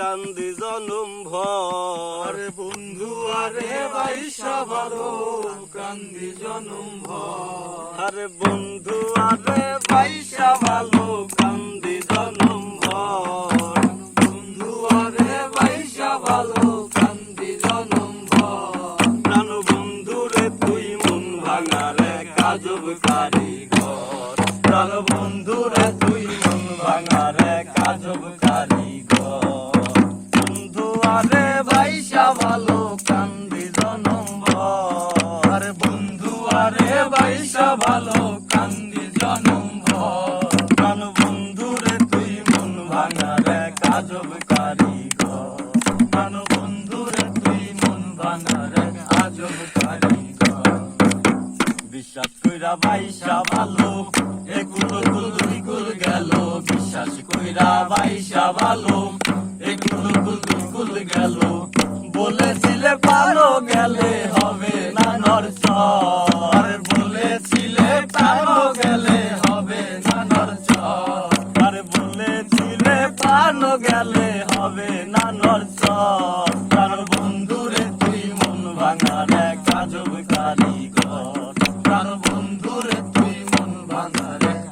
কান্দি জনম ভর। বন্ধু আরে বাইশা ভালো কান্দি জনম ভর। আরে বন্ধু আরে বাইশা ভালো কান্দি জনম ভর। বন্ধু আরে বাইশা ভালো কান্দি জনম ভর। প্রাণ বন্ধু রে তুই মন ভাঙারে কাজব কারিগর। প্রাণ ভালো কান্দি জনম ভর বন্ধু, আরে বাইশা ভালো কান্দি জনম ভর প্রাণ বন্ধু রে, তুই মন ভাঙারে কাজব কারিগর। প্রাণ বন্ধু রে, তুই মন ভাঙারে কাজব কারিগর। বিশ্বাস কইরা বাইশা ভালো এগুলো কুল দুই কুল গেল। বিশ্বাস কইরা বাইশা ভালো বলেছিলে ভালো গেলে হবে না নরচর। বলেছিলে ভালো গেলে হবে না নরচর। বলেছিলে ভালো গেলে হবে না নরচর। তার বন্ধুরে তুই মন ভাঙার এক আজব কারিগর। তার বন্ধুরে তুই মন ভাঙার এক